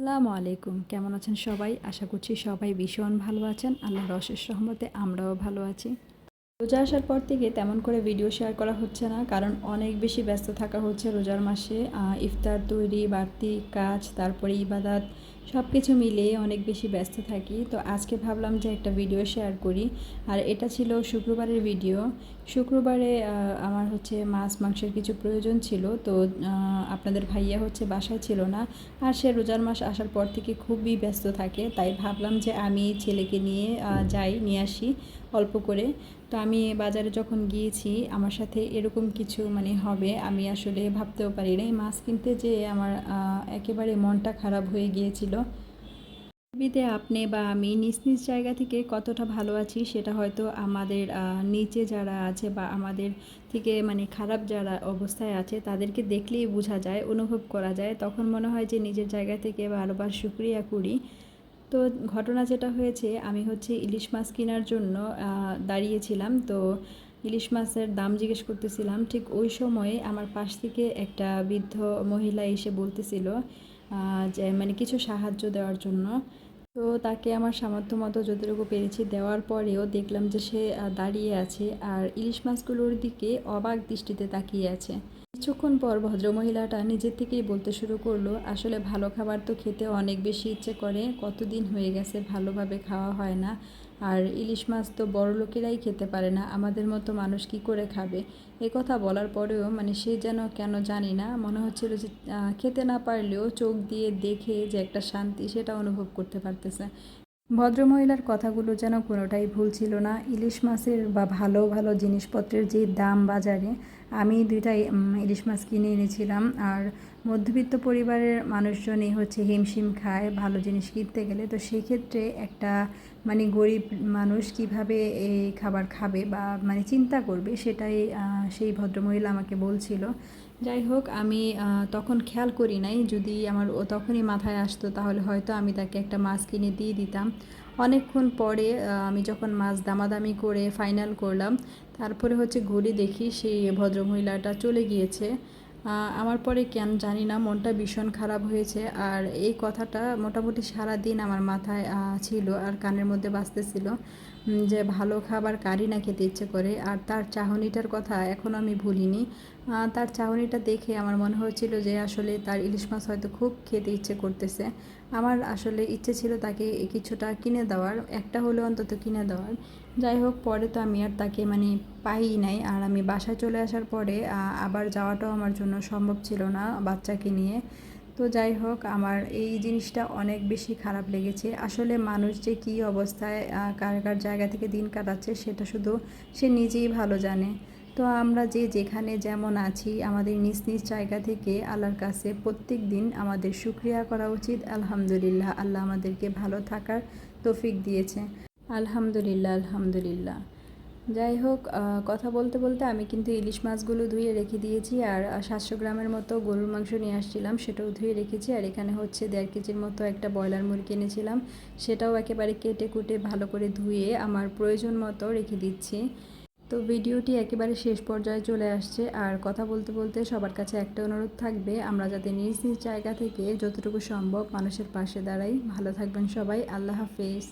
আসসালামু আলাইকুম। কেমন আছেন সবাই? আশা করছি সবাই ভীষণ ভালো আছেন। আল্লাহর অশেষ সহমতে আমরাও ভালো আছি। রোজা আসার পর থেকে তেমন করে ভিডিও শেয়ার করা হচ্ছে না, কারণ অনেক বেশি ব্যস্ত থাকা হচ্ছে রোজার মাসে। ইফতার তৈরি, বাড়তি কাজ, তারপরে ইবাদাত সব কিছু মিলিয়ে অনেক বেশি ব্যস্ত থাকি। তো আজকে ভাবলাম যে একটা ভিডিও শেয়ার করি। আর এটা ছিল শুক্রবারের ভিডিও শুক্রবারে আমার হচ্ছে মাছ, মাংসের কিছু প্রয়োজন ছিল। তো আপনাদের ভাইয়া হচ্ছে বাসায় ছিল না। আর সে রোজার মাস আসার পর থেকে খুবই ব্যস্ত থাকে। তাই ভাবলাম যে আমি ছেলেকে নিয়ে যাই, নিয়ে আসি অল্প করে। তো আমি বাজারে যখন গিয়েছি, আমার সাথে এরকম কিছু মানে হবে, আমি আসলে ভাবতেও পারি না এই মাছ কিনতে যে আমার একেবারে মনটা খারাপ হয়ে গিয়েছিল। পৃথিবীতে আপনি বা আমি নিজ নিজ জায়গা থেকে কতটা ভালো আছি, সেটা হয়তো আমাদের নিচে যারা আছে বা আমাদের থেকে মানে খারাপ যারা অবস্থায় আছে, তাদেরকে দেখলেই বোঝা যায়, অনুভব করা যায়। তখন মনে হয় যে নিজের জায়গা থেকে বারবার শুক্রিয়া করি। তো ঘটনা যেটা হয়েছে, আমি হচ্ছে ইলিশ মাছ কেনার জন্য দাঁড়িয়েছিলাম। তো ইলিশ মাছের দাম জিজ্ঞেস করতেছিলাম, ঠিক ওই সময়ে আমার পাশ থেকে একটা বৃদ্ধ মহিলা এসে বলতেছিল যে মানে কিছু সাহায্য দেওয়ার জন্য। তো তাকে আমার সামর্থ্য মতো যতটুকু পেরেছি দেওয়ার পরেও দেখলাম যে সে দাঁড়িয়ে আছে আর ইলিশ মাছগুলোর দিকে অবাক দৃষ্টিতে তাকিয়ে আছে। কিছুক্ষণ পর ভদ্রমহিলাটা নিজের থেকেই বলতে শুরু করল, আসলে ভালো খাবার তো খেতে অনেক বেশি ইচ্ছে করে, কতদিন হয়ে গেছে ভালোভাবে খাওয়া হয় না, আর ইলিশ মাছ তো বড় লোকেরাই খেতে পারে না, আমাদের মতো মানুষ কি করে খাবে? এ কথা বলার পরেও মানে সে যেন কেন জানি না, মনে হচ্ছিল যে খেতে না পারলেও চোখ দিয়ে দেখে যে একটা শান্তি সেটা অনুভব করতে পারতেছে। ভদ্রমহিলার কথাগুলো যেন কোনোটাই ভুল ছিল না, ইলিশ মাছের বা ভালো ভালো জিনিসপত্রের যে দাম বাজারে আমি দুইটাই উম, ইলিশ মাছ কিনে এনেছিলাম। আর মধ্যবিত্ত পরিবারের মানুষজনই হচ্ছে হিমশিম খায় ভালো জিনিস কিনতে গেলে। তো সেক্ষেত্রে একটা মানে গরিব মানুষ কীভাবে এই খাবার খাবে বা মানে চিন্তা করবে সেটাই সেই ভদ্রমহিলা আমাকে বলছিল। যাই হোক আমি তখন খেয়াল করি নাই। যদি আমার ও তখনই মাথায় আসতো তাহলে হয়তো আমি তাকে একটা মাছ কিনে দিয়ে দিতাম। অনেকক্ষণ পরে আমি যখন মাছ দামাদামি করে ফাইনাল করলাম, তারপরে হচ্ছে ঘড়ি দেখি সেই ভদ্রমহিলাটা চলে গিয়েছে। আমার পরে কেন জানি না মনটা ভীষণ খারাপ হয়েছে আর এই কথাটা মোটামুটি সারা দিন আমার মাথায় ছিল আর কানের মধ্যে বাজতেছিল উম, যে ভালো খাবার কারি না খেতে ইচ্ছে করে আর তার চাহনিটার কথা এখনও আমি ভুলিনি। তার চাহনিটা দেখে আমার মনে হচ্ছিল যে আসলে তার ইলিশ মাছ হয়তো খুব খেতে ইচ্ছে করতেছে। আমার আসলে ইচ্ছে ছিল তাকে কিছুটা কিনে দেওয়ার একটা হলেও অন্তত কিনে দেওয়ার। যাই হোক, পরে তো আমি আর তাকে মানে পাই নাই। আর আমি বাসায় চলে আসার পরে আবার যাওয়াটাও আমার জন্য সম্ভব ছিল না বাচ্চাকে নিয়ে। তো যাই হোক, আমার এই জিনিসটা অনেক বেশি খারাপ লেগেছে। আসলে মানুষ যে কী অবস্থায় কার কার জায়গা থেকে দিন কাটাচ্ছে, সেটা শুধু সে নিজেই ভালো জানে। তো আমরা যে যেখানে যেমন আছি, আমাদের নিজ নিজ জায়গা থেকে আল্লাহর কাছে প্রত্যেক দিন আমাদের শুক্রিয়া করা উচিত। আলহামদুলিল্লাহ, আল্লাহ আমাদেরকে ভালো থাকার তৌফিক দিয়েছে। আলহামদুলিল্লাহ আলহামদুলিল্লাহ। যাই হোক কথা বলতে বলতে আমি কিন্তু ইলিশ মাছগুলো ধুয়ে রেখে দিয়েছি আর সাতশো গ্রামের মতো গরুর মাংস নিয়ে আসছিলাম, সেটাও ধুয়ে রেখেছি আর এখানে হচ্ছে দেড় কেজির মতো একটা ব্রয়লার মুরগি এনেছিলাম, সেটাও একেবারে কেটে কুটে ভালো করে ধুয়ে আমার প্রয়োজন মতো রেখে দিচ্ছি। তো ভিডিওটি একেবারে শেষ পর্যায়ে চলে আসছে আর কথা বলতে বলতে সবার কাছে একটা অনুরোধ থাকবে, আমরা যাতে নিজ নিজ জায়গা থেকে যতটুকু সম্ভব মানুষের পাশে দাঁড়াই। ভালো থাকবেন সবাই, আল্লাহ হাফেজ।